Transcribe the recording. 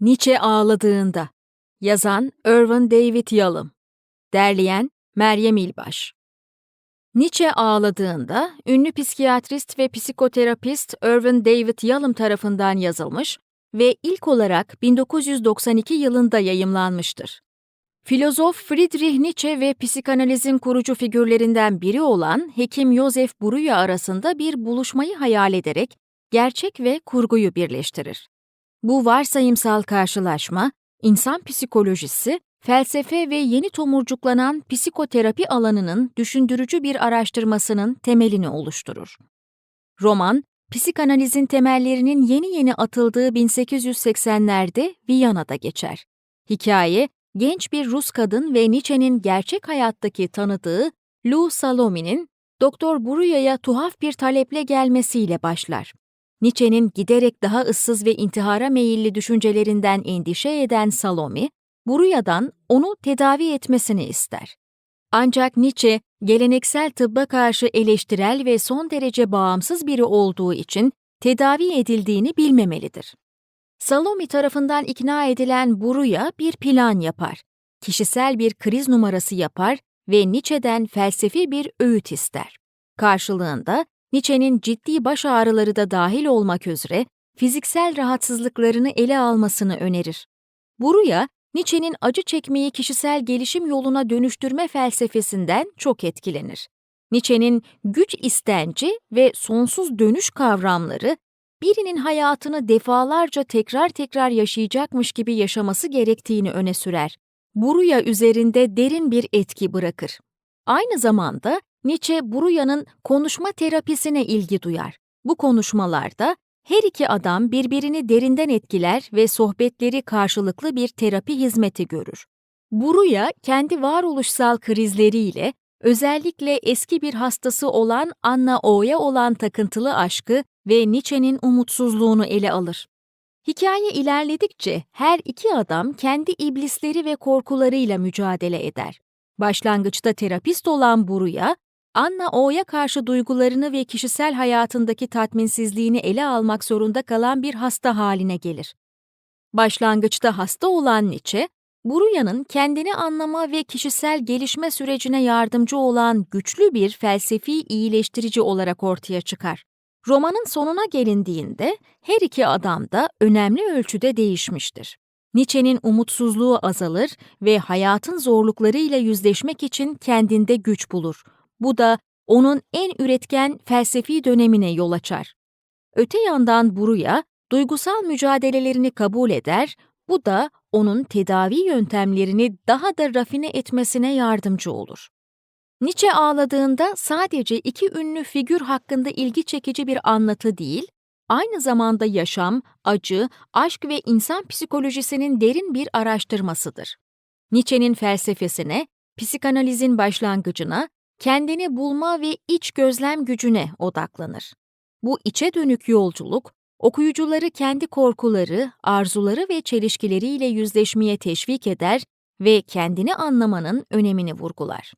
Nietzsche ağladığında. Yazan Irvin David Yalom. Derleyen Meryem İlbaş. Nietzsche ağladığında ünlü psikiyatrist ve psikoterapist Irvin David Yalom tarafından yazılmış ve ilk olarak 1992 yılında yayımlanmıştır. Filozof Friedrich Nietzsche ve psikanalizin kurucu figürlerinden biri olan hekim Joseph Breuer arasında bir buluşmayı hayal ederek gerçek ve kurguyu birleştirir. Bu varsayımsal karşılaşma, insan psikolojisi, felsefe ve yeni tomurcuklanan psikoterapi alanının düşündürücü bir araştırmasının temelini oluşturur. Roman, psikanalizin temellerinin yeni yeni atıldığı 1880'lerde Viyana'da geçer. Hikaye, genç bir Rus kadın ve Nietzsche'nin gerçek hayattaki tanıdığı Lou Salome'nin Doktor Bruya'ya tuhaf bir taleple gelmesiyle başlar. Nietzsche'nin giderek daha ıssız ve intihara meyilli düşüncelerinden endişe eden Salome, Bruya'dan onu tedavi etmesini ister. Ancak Nietzsche, geleneksel tıbba karşı eleştirel ve son derece bağımsız biri olduğu için tedavi edildiğini bilmemelidir. Salome tarafından ikna edilen Buruya bir plan yapar. Kişisel bir kriz numarası yapar ve Nietzsche'den felsefi bir öğüt ister. Karşılığında Nietzsche'nin ciddi baş ağrıları da dahil olmak üzere fiziksel rahatsızlıklarını ele almasını önerir. Buruya, Nietzsche'nin acı çekmeyi kişisel gelişim yoluna dönüştürme felsefesinden çok etkilenir. Nietzsche'nin güç istenci ve sonsuz dönüş kavramları birinin hayatını defalarca tekrar tekrar yaşayacakmış gibi yaşaması gerektiğini öne sürer. Buruya üzerinde derin bir etki bırakır. Aynı zamanda Nietzsche Buruya'nın konuşma terapisine ilgi duyar. Bu konuşmalarda her iki adam birbirini derinden etkiler ve sohbetleri karşılıklı bir terapi hizmeti görür. Buruya kendi varoluşsal krizleriyle özellikle eski bir hastası olan Anna O'ya olan takıntılı aşkı ve Nietzsche'nin umutsuzluğunu ele alır. Hikaye ilerledikçe her iki adam kendi iblisleri ve korkularıyla mücadele eder. Başlangıçta terapist olan Buruya, Anna O'ya karşı duygularını ve kişisel hayatındaki tatminsizliğini ele almak zorunda kalan bir hasta haline gelir. Başlangıçta hasta olan Nietzsche, Buruya'nın kendini anlama ve kişisel gelişme sürecine yardımcı olan güçlü bir felsefi iyileştirici olarak ortaya çıkar. Romanın sonuna gelindiğinde her iki adam da önemli ölçüde değişmiştir. Nietzsche'nin umutsuzluğu azalır ve hayatın zorluklarıyla yüzleşmek için kendinde güç bulur. Bu da onun en üretken felsefi dönemine yol açar. Öte yandan Buruya, duygusal mücadelelerini kabul eder, bu da onun tedavi yöntemlerini daha da rafine etmesine yardımcı olur. Nietzsche ağladığında sadece iki ünlü figür hakkında ilgi çekici bir anlatı değil, aynı zamanda yaşam, acı, aşk ve insan psikolojisinin derin bir araştırmasıdır. Nietzsche'nin felsefesine, psikanalizin başlangıcına, kendini bulma ve iç gözlem gücüne odaklanır. Bu içe dönük yolculuk, okuyucuları kendi korkuları, arzuları ve çelişkileriyle yüzleşmeye teşvik eder ve kendini anlamanın önemini vurgular.